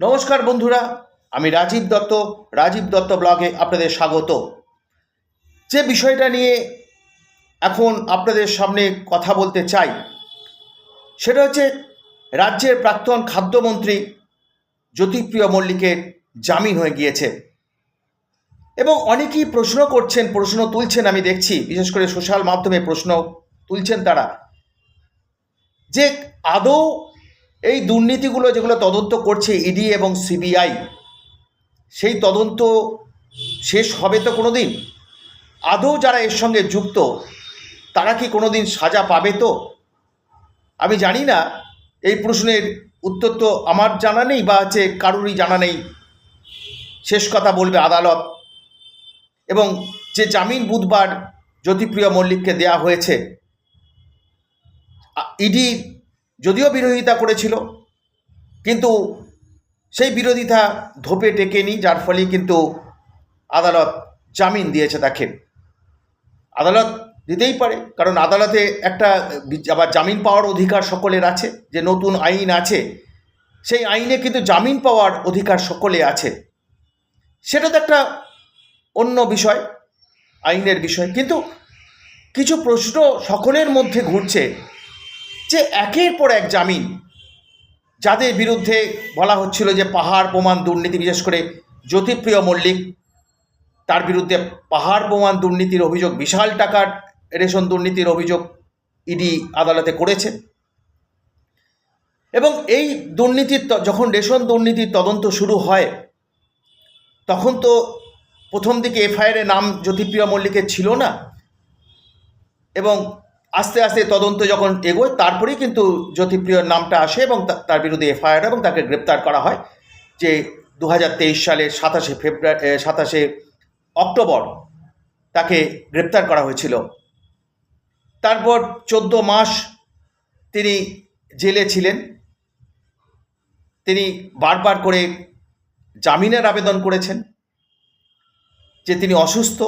নমস্কার বন্ধুরা, আমি রাজীব দত্ত রাজীব দত্ত ব্লগে আপনাদের স্বাগত। যে বিষয়টা নিয়ে এখন আপনাদের সামনে কথা বলতে চাই, সেটা হচ্ছে রাজ্যের প্রাক্তন খাদ্যমন্ত্রী জ্যোতিপ্রিয় মল্লিকের জামিন হয়ে গিয়েছে। এবং অনেকেই প্রশ্ন করছেন, প্রশ্ন তুলছেন, আমি দেখছি, বিশেষ করে সোশ্যাল মাধ্যমে প্রশ্ন তুলছেন তারা, যে আদৌ এই দুর্নীতিগুলো যেগুলো তদন্ত করছে ইডি এবং সিবিআই, সেই তদন্ত শেষ হবে তো কোনো দিন আদৌ যারা এর সঙ্গে যুক্ত, তারা কি কোনো দিন সাজা পাবে তো? আমি জানি না, এই প্রশ্নের উত্তর তো আমার জানা নেই বা হচ্ছে কারুরই জানা নেই। শেষ কথা বলবে আদালত। এবং যে জামিন বুধবার জ্যোতিপ্রিয় মল্লিককে দেয়া হয়েছে ইডি যদিও বিরোধিতা করেছিল, কিন্তু সেই বিরোধিতা ধোপে টেকেনি, যার ফলে কিন্তু আদালত জামিন দিয়েছে তাকে। আদালত দিতেই পারে, কারণ আদালতে একটা আবার জামিন পাওয়ার অধিকার সকলের আছে, যে নতুন আইন আছে, সেই আইনে কিন্তু জামিন পাওয়ার অধিকার সকলে আছে। সেটা তো একটা অন্য বিষয়, আইনের বিষয়, কিন্তু কিছু প্রশ্ন সকলের মধ্যে ঘুরছে যে একের পর এক জামিন যাদের বিরুদ্ধে বলা হচ্ছিল যে পাহাড়, প্রমাণ, দুর্নীতি, বিশেষ করে জ্যোতিপ্রিয় মল্লিক, তার বিরুদ্ধে পাহাড়, প্রমাণ, দুর্নীতির অভিযোগ, বিশাল টাকার রেশন দুর্নীতির অভিযোগ ইডি আদালতে করেছে। এবং এই দুর্নীতির যখন রেশন দুর্নীতির তদন্ত শুরু হয়, তখন তো প্রথম দিকে এফআইআরে নাম জ্যোতিপ্রিয় মল্লিকের ছিল না। এবং আস্তে আস্তে তদন্ত যখন এগোয়, তারপরেই কিন্তু জ্যোতিপ্রিয়র নামটা আসে এবং তার বিরুদ্ধে এফআইআর এবং তাকে গ্রেপ্তার করা হয়। যে দু সালের সাতাশে ফেব্রুয়ারি সাতাশে অক্টোবর তাকে গ্রেপ্তার করা হয়েছিল। তারপর চোদ্দ মাস তিনি জেলে ছিলেন। তিনি বারবার করে জামিনের আবেদন করেছেন যে তিনি অসুস্থ,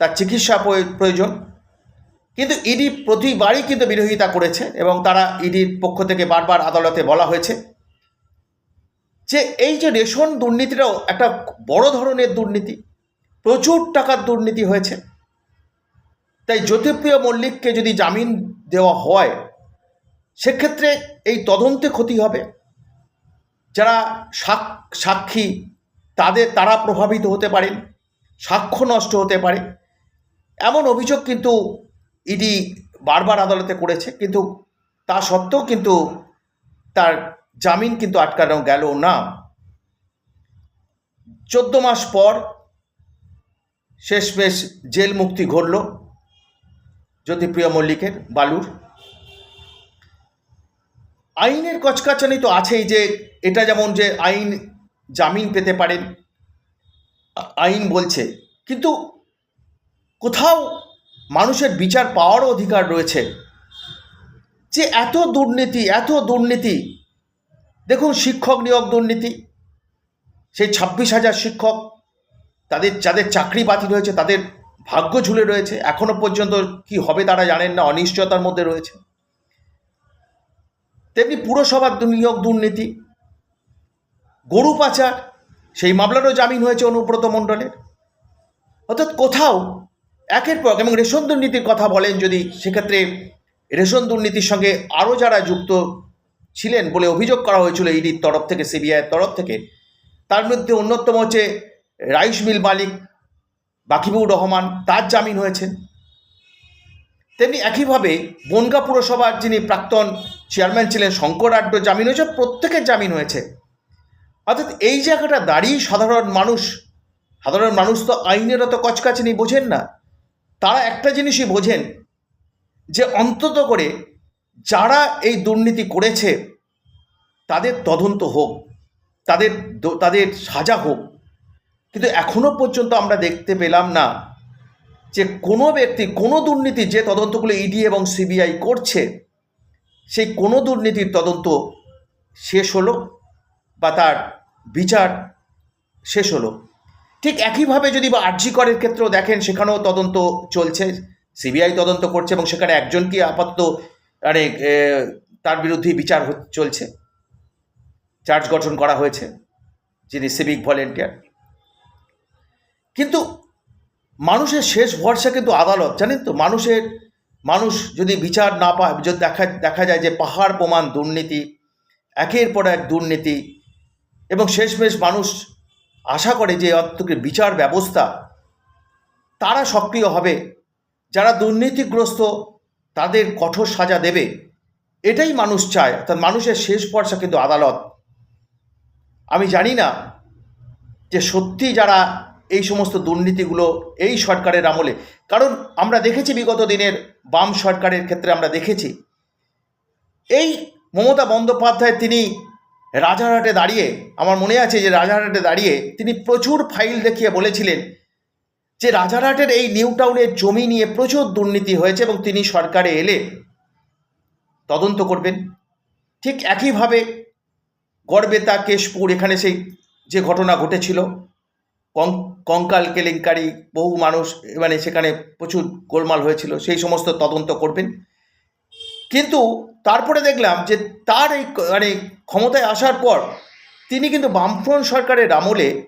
তার চিকিৎসা প্রয়োজন। কিন্তু ইডি প্রতিবারই কিন্তু বিরোধিতা করেছে এবং তারা ইডির পক্ষ থেকে বারবার আদালতে বলা হয়েছে যে এই যে রেশন দুর্নীতিটাও একটা বড় ধরনের দুর্নীতি, প্রচুর টাকার দুর্নীতি হয়েছে। তাই জ্যোতিপ্রিয় মল্লিককে যদি জামিন দেওয়া হয়, সেক্ষেত্রে এই তদন্তে ক্ষতি হবে। যারা সাক- সাক্ষী, তাদের তারা প্রভাবিত হতে পারেন সাক্ষ্য নষ্ট হতে পারে। এমন অভিযোগ কিন্তু ইডি বারবার আদালতে করেছে, কিন্তু তা সত্ত্বেও কিন্তু তার জামিন কিন্তু আটকানো গেল না। চোদ্দ মাস পর শেষমেশ জেল মুক্তি ঘটল জ্যোতিপ্রিয় মল্লিকের, বালুর। আইনের কচকাচানি তো আছেই যে এটা যেমন যে আইন জামিন পেতে পারেন আইন বলছে, কিন্তু কোথাও মানুষের বিচার পাওয়ারও অধিকার রয়েছে। যে এত দুর্নীতি এত দুর্নীতি, দেখুন শিক্ষক নিয়োগ দুর্নীতি, সেই ছাব্বিশ হাজার শিক্ষক, তাদের, যাদের চাকরি বাতিল হয়েছে, তাদের ভাগ্য ঝুলে রয়েছে, এখনও পর্যন্ত কি হবে তারা জানেন না, অনিশ্চয়তার মধ্যে রয়েছে। তেমনি পুরসভার নিয়োগ দুর্নীতি, গরু পাচার, সেই মামলারও জামিন হয়েছে অনুব্রত মণ্ডলের। অর্থাৎ কোথাও একের পর এবং রেশন দুর্নীতির কথা বলেন যদি, সেক্ষেত্রে রেশন দুর্নীতির সঙ্গে আরও যারা যুক্ত ছিলেন বলে অভিযোগ করা হয়েছিল ইডির তরফ থেকে, সিবিআইয়ের তরফ থেকে, তার মধ্যে অন্যতম হচ্ছে রাইস মিল মালিক বাকিবুর রহমান, তার জামিন হয়েছেন তেমনি একইভাবে বনগা পুরসভার যিনি প্রাক্তন চেয়ারম্যান ছিলেন, শঙ্কর আড্ড, জামিন হয়েছে, প্রত্যেকের জামিন হয়েছে। অর্থাৎ এই জায়গাটা দাঁড়িয়ে সাধারণ মানুষ সাধারণ মানুষ তো আইনের অত কচকাচিনি বোঝেন না। তারা একটা জিনিসই বোঝেন যে অন্তত করে যারা এই দুর্নীতি করেছে, তাদের তদন্ত হোক, তাদের তাদের সাজা হোক। কিন্তু এখনও পর্যন্ত আমরা দেখতে পেলাম না যে কোনো ব্যক্তি, কোনো দুর্নীতি যে তদন্তগুলো ইডি এবং সিবিআই করছে, সেই কোনো দুর্নীতির তদন্ত শেষ হলো বা তার বিচার শেষ হলো। ঠিক একইভাবে যদি বা আর্জি করের ক্ষেত্রেও দেখেন, সেখানেও তদন্ত চলছে। সিবিআই তদন্ত করছে এবং সেখানে একজনকে আপাতত মানে তার বিরুদ্ধে বিচার চলছে? চার্জ গঠন করা হয়েছে, যিনি সিভিক ভলেন্টিয়ার। কিন্তু মানুষের শেষ ভরসা কিন্তু আদালত, জানেন তো? মানুষের, মানুষ যদি বিচার না পায়, যদি দেখা দেখা যায় যে পাহাড়, প্রমাণ, দুর্নীতি, একের পর এক দুর্নীতি, এবং শেষমেশ মানুষ আশা করে যে অন্তত বিচার ব্যবস্থা তারা সক্রিয় হবে, যারা দুর্নীতিগ্রস্ত তাদের কঠোর সাজা দেবে। এটাই মানুষ চায়, অর্থাৎ মানুষের শেষ ভরসা কিন্তু আদালত। আমি জানি না যে সত্যি যারা এই সমস্ত দুর্নীতিগুলো এই সরকারের আমলে, কারণ আমরা দেখেছি বিগত দিনের বাম সরকারের ক্ষেত্রে আমরা দেখেছি। এই মমতা বন্দ্যোপাধ্যায় তিনি রাজারহাটে দাঁড়িয়ে, আমার মনে আছে যে রাজারহাটে দাঁড়িয়ে তিনি প্রচুর ফাইল দেখিয়ে বলেছিলেন যে রাজারহাটের এই নিউ টাউনের জমি নিয়ে প্রচুর দুর্নীতি হয়েছে এবং তিনি সরকারে এলে তদন্ত করবেন। ঠিক একইভাবে গড়বেতা, কেশপুর এখানে সেই যে ঘটনা ঘটেছিল কঙ্কাল, কেলেঙ্কারি, বহু মানুষ মানে সেখানে প্রচুর গোলমাল হয়েছিল, সেই সমস্ত তদন্ত করবেন। কিন্তু তারপরে দেখলাম যে তার এই মানে ক্ষমতায় আসার পর তিনি কিন্তু বামফ্রন্ট সরকারের আমলে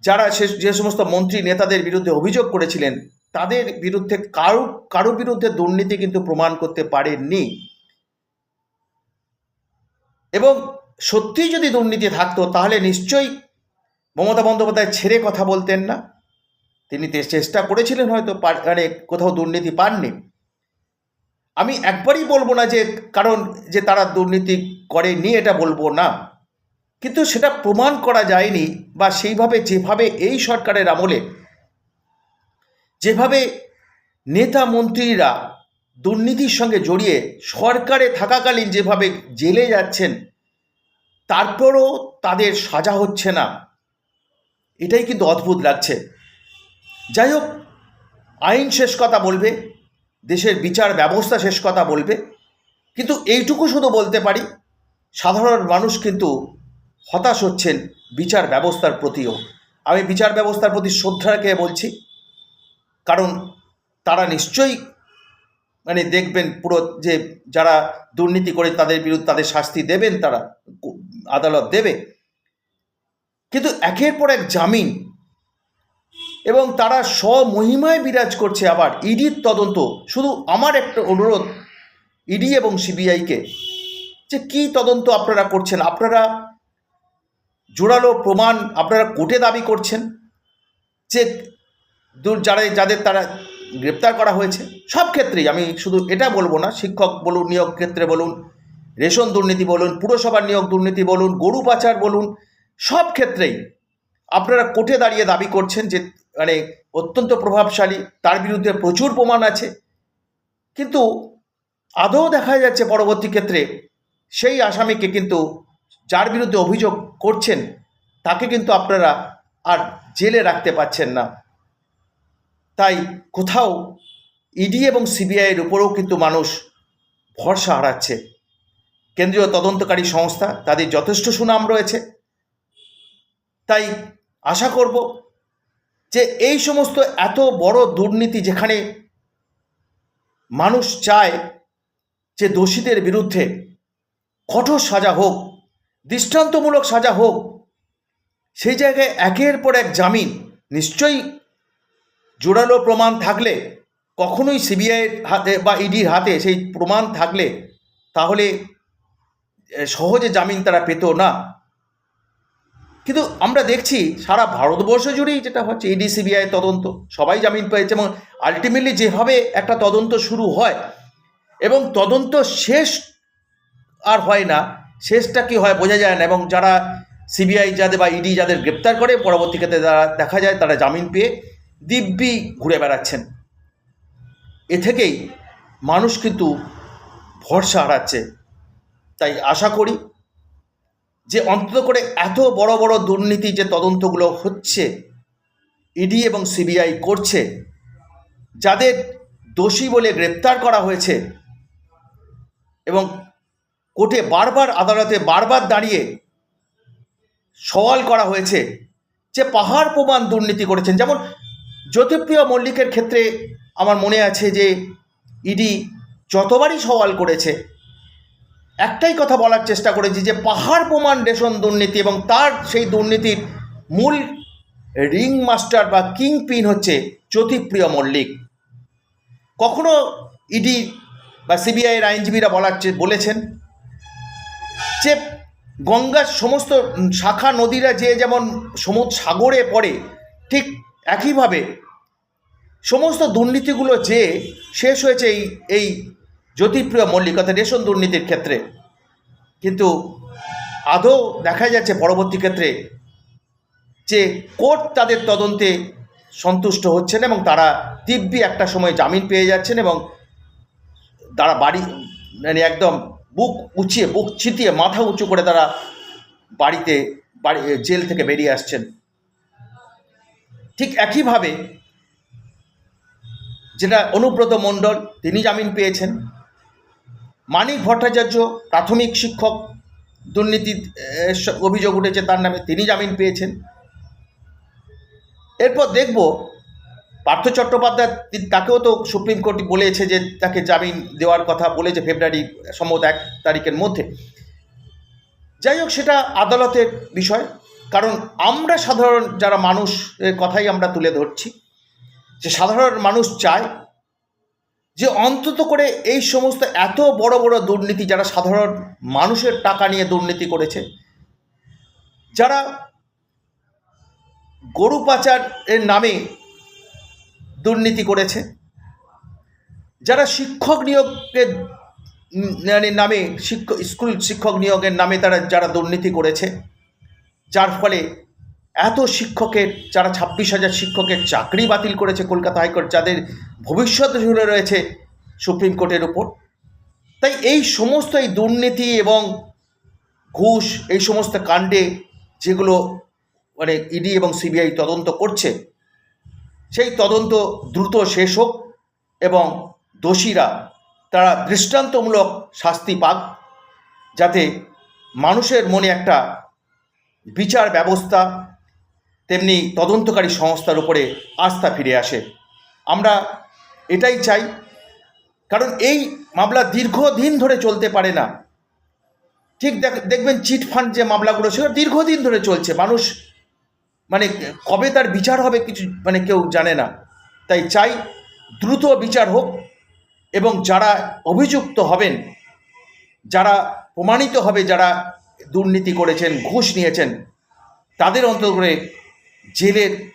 যারা সে, যে সমস্ত মন্ত্রী নেতাদের বিরুদ্ধে অভিযোগ করেছিলেন, তাদের বিরুদ্ধে কারও কারও বিরুদ্ধে দুর্নীতি কিন্তু প্রমাণ করতে পারেননি। এবং সত্যিই যদি দুর্নীতি থাকতো, তাহলে নিশ্চয়ই মমতা বন্দ্যোপাধ্যায় ছেড়ে কথা বলতেন না। তিনি চেষ্টা করেছিলেন হয়তো মানে কোথাও দুর্নীতি পাননি। আমি একবারই বলব না যে, কারণ যে তারা দুর্নীতি করেনি, এটা বলব না। কিন্তু সেটা প্রমাণ করা যায়নি বা সেইভাবে, যেভাবে এই সরকারের আমলে, যেভাবে নেতা মন্ত্রীরা দুর্নীতির সঙ্গে জড়িয়ে সরকারে থাকাকালীন যেভাবে জেলে যাচ্ছেন, তারপরও তাদের সাজা হচ্ছে না। এটাই কিন্তু অদ্ভুত লাগছে। যাই হোক, আইন শেষ কথা বলবে। দেশের বিচার ব্যবস্থা শেষ কথা বলবে। কিন্তু এইটুকু শুধু বলতে পারি, সাধারণ মানুষ কিন্তু হতাশ হচ্ছেন বিচার ব্যবস্থার প্রতিও। আমি বিচার ব্যবস্থার প্রতি শ্রদ্ধা বলছি, কারণ তারা নিশ্চয়ই মানে দেখবেন পুরো যে যারা দুর্নীতি করে তাদের বিরুদ্ধে তাদের শাস্তি দেবেন তারা আদালত দেবে। কিন্তু একের পর এক জামিন এবং তারা স্বমহিমায় বিরাজ করছে আবার ইডির তদন্ত। শুধু আমার একটা অনুরোধ ইডি এবং সিবিআইকে যে কি তদন্ত আপনারা করছেন? আপনারা জোরালো প্রমাণ আপনারা কোর্টে দাবি করছেন যে দূর যারা যাদের তারা গ্রেপ্তার করা হয়েছে, সব ক্ষেত্রেই। আমি শুধু এটা বলব না, শিক্ষক বলুন, নিয়োগ ক্ষেত্রে বলুন, রেশন দুর্নীতি বলুন, পুরসভার নিয়োগ দুর্নীতি বলুন, গরু পাচার বলুন, সব ক্ষেত্রেই আপনারা কোর্টে দাঁড়িয়ে দাবি করছেন যে মানে অত্যন্ত প্রভাবশালী, তার বিরুদ্ধে প্রচুর প্রমাণ আছে। কিন্তু আদৌ দেখা যাচ্ছে পরবর্তী ক্ষেত্রে সেই আসামিকে কিন্তু যার বিরুদ্ধে অভিযোগ করছেন, তাকে কিন্তু আপনারা আর জেলে রাখতে পারছেন না। তাই কোথাও ইডি এবং সিবিআইয়ের উপরেও কিন্তু মানুষ ভরসা হারাচ্ছে। কেন্দ্রীয় তদন্তকারী সংস্থা, তাদের যথেষ্ট সুনাম রয়েছে। তাই আশা করব যে এই সমস্ত এত বড় দুর্নীতি যেখানে মানুষ চায় যে দোষীদের বিরুদ্ধে কঠোর সাজা হোক, দৃষ্টান্তমূলক সাজা হোক, সেই জায়গায় একের পর এক জামিন নিশ্চয়ই জোরালো প্রমাণ থাকলে, কখনোই সিবিআইয়ের হাতে বা ইডির হাতে সেই প্রমাণ থাকলে তাহলে সহজে জামিন তারা পেত না। কিন্তু আমরা দেখছি সারা ভারতবর্ষ জুড়েই যেটা হচ্ছে ইডি সিবিআই তদন্ত। সবাই জামিন পেয়েছে এবং আলটিমেটলি যেভাবে একটা তদন্ত শুরু হয় এবং তদন্ত শেষ আর হয় না, শেষটা কি হয় বোঝা যায় না এবং যারা সিবিআই যাদের বা ইডি যাদের গ্রেপ্তার করে পরবর্তী ক্ষেত্রে তারা দেখা যায় তারা জামিন পেয়ে দিব্যি ঘুরে বেড়াচ্ছেন। এ থেকেই মানুষ কিন্তু ভরসা হারাচ্ছে। তাই আশা করি যে অন্তত করে এত বড় বড় দুর্নীতি যে তদন্তগুলো হচ্ছে, ইডি এবং সিবিআই করছে, যাদের দোষী বলে গ্রেপ্তার করা হয়েছে এবং কোর্টে বারবার আদালতে বারবার দাঁড়িয়ে সওয়াল করা হয়েছে যে পাহাড় প্রমাণ দুর্নীতি করেছেন। যেমন জ্যোতিপ্রিয় মল্লিকের ক্ষেত্রে আমার মনে আছে যে ইডি যতবারই সওয়াল করেছে একটাই কথা বলার চেষ্টা করেছি যে পাহাড় প্রমাণ রেশন দুর্নীতি এবং তার সেই দুর্নীতির মূল রিং মাস্টার বা কিং পিন হচ্ছে জ্যোতিপ্রিয় মল্লিক। কখনো ইডি বা সিবিআইয়ের আইনজীবীরা বলার বলেছেন যে গঙ্গার সমস্ত শাখা নদীরা যে যেমন সমুদ্র সাগরে পড়ে, ঠিক একইভাবে সমস্ত দুর্নীতিগুলো যে শেষ হয়েছে এই এই জ্যোতিপ্রিয় মল্লিক অর্থাৎ রেশন দুর্নীতির ক্ষেত্রে। কিন্তু আদৌ দেখা যাচ্ছে পরবর্তী ক্ষেত্রে যে কোর্ট তাদের তদন্তে সন্তুষ্ট হচ্ছেন এবং তারা দিব্যি একটা সময় জামিন পেয়ে যাচ্ছেন এবং তারা বাড়ি মানে একদম বুক উঁচিয়ে, বুক ছিটিয়ে, মাথা উঁচু করে তারা বাড়িতে, বাড়ি, জেল থেকে বেরিয়ে আসছেন। ঠিক একইভাবে যেটা অনুব্রত মণ্ডল, তিনি জামিন পেয়েছেন। মানিক ভট্টাচার্য, প্রাথমিক শিক্ষক দুর্নীতি এর স- অভিযোগ উঠেছে, তার নামে তিনি জামিন পেয়েছেন। এরপর দেখব, পার্থ চট্টোপাধ্যায় তাকেও তো সুপ্রিম কোর্ট বলেছে যে, তাকে জামিন দেওয়ার কথা বলেছে ফেব্রুয়ারি সম্ভবত এক তারিখের মধ্যে। যাই হোক, সেটা আদালতের বিষয়। কারণ আমরা সাধারণ যারা মানুষ, এর কথাই আমরা তুলে ধরছি। যে সাধারণ মানুষ চায় যে অন্তত করে এই সমস্ত এত বড় বড় দুর্নীতি যারা সাধারণ মানুষের টাকা নিয়ে দুর্নীতি করেছে, যারা গরু পাচার এর নামে দুর্নীতি করেছে, যারা শিক্ষক নিয়োগের মানে নামে শিক্ষক স্কুল শিক্ষক নিয়োগের নামে তারা, যারা দুর্নীতি করেছে, যার ফলে এত শিক্ষকের, যারা ছাব্বিশ হাজার শিক্ষকের চাকরি বাতিল করেছে কলকাতা হাইকোর্ট, যাদের ভবিষ্যৎ জুড়ে রয়েছে সুপ্রিম কোর্টের উপর। তাই এই সমস্ত এই দুর্নীতি এবং ঘুষ, এই সমস্ত কাণ্ডে যেগুলো মানে ইডি এবং সিবিআই তদন্ত করছে, সেই তদন্ত দ্রুত শেষ হোক এবং দোষীরা তারা দৃষ্টান্তমূলক শাস্তি পাক, যাতে মানুষের মনে একটা বিচার ব্যবস্থা তেমনি তদন্তকারী সংস্থার উপরে আস্থা ফিরে আসে। আমরা এটাই চাই। কারণ এই মামলা দীর্ঘদিন ধরে চলতে পারে না। ঠিক দেখ- দেখবেন চিট ফান্ড যে মামলাগুলো, সেগুলো দীর্ঘদিন ধরে চলছে। মানুষ মানে কবে তার বিচার হবে কিছু মানে কেউ জানে না। তাই চাই দ্রুত বিচার হোক এবং যারা অভিযুক্ত হবেন, যারা প্রমাণিত হবে, যারা দুর্নীতি করেছেন, ঘুষ নিয়েছেন, তাদের অন্তত করে জেলের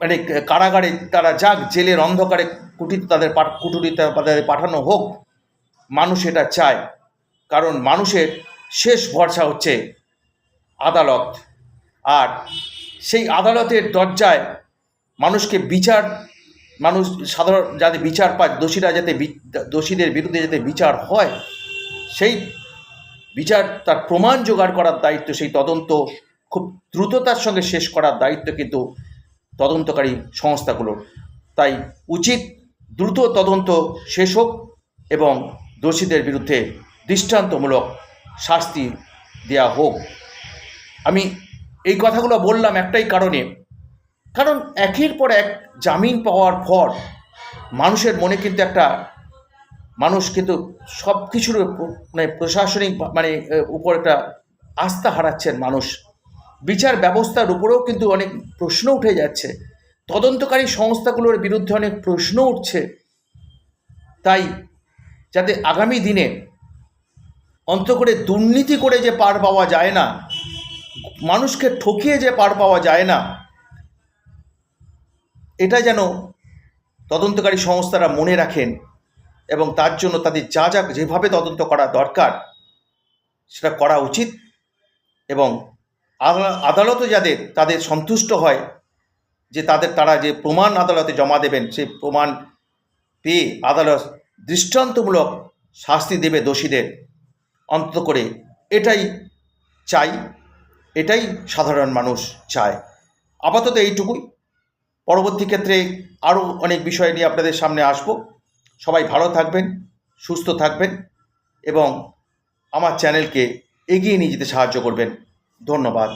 মানে কারাগারে তারা যাক, জেলের অন্ধকারে কুটিতে তাদের কুটুরিতে তাদের পাঠানো হোক, মানুষ এটা চায়। কারণ মানুষের শেষ ভরসা হচ্ছে আদালত। আর সেই আদালতের দরজায় মানুষকে বিচার, মানুষ সাধারণ যাতে বিচার পায়, দোষীরা যাতে দোষীদের বিরুদ্ধে যাতে বিচার হয়, সেই বিচার, তার প্রমাণ জোগাড় করার দায়িত্ব, সেই তদন্ত খুব দ্রুততার সঙ্গে শেষ করার দায়িত্ব কিন্তু তদন্তকারী সংস্থাগুলোর তাই উচিত দ্রুত তদন্ত শেষ হোক এবং দোষীদের বিরুদ্ধে দৃষ্টান্তমূলক শাস্তি দেওয়া হোক। আমি এই কথাগুলো বললাম একটাই কারণে। কারণ একের পর এক জামিন পাওয়ার পর মানুষের মনে কিন্তু একটা মানুষ কিন্তু সব কিছুর মানে প্রশাসনিক মানে উপর একটা আস্থা হারাচ্ছেন মানুষ। বিচার ব্যবস্থার উপরেও কিন্তু অনেক প্রশ্ন উঠে যাচ্ছে। তদন্তকারী সংস্থাগুলোর বিরুদ্ধে অনেক প্রশ্ন উঠছে। তাই যাতে আগামী দিনে অন্ত করে দুর্নীতি করে যে পার পাওয়া যায় না, মানুষকে ঠকিয়ে যে পার পাওয়া যায় না, এটা যেন তদন্তকারী সংস্থারা মনে রাখেন এবং তার জন্য তাদের যা যা যেভাবে তদন্ত করা দরকার, সেটা করা উচিত এবং আদালতও যাদের, তাদের সন্তুষ্ট হয় যে তাদের, তারা যে প্রমাণ আদালতে জমা দেবেন, সেই প্রমাণ পেয়ে আদালত দৃষ্টান্তমূলক শাস্তি দেবে দোষীদের অন্তত করে। এটাই চাই, এটাই সাধারণ মানুষ চায়। আপাতত এইটুকুই। পরবর্তী ক্ষেত্রে আরও অনেক বিষয় নিয়ে আপনাদের সামনে আসব। সবাই ভালো থাকবেন, সুস্থ থাকবেন এবং আমার চ্যানেলকে এগিয়ে নিয়ে যেতে সাহায্য করবেন। ধন্যবাদ।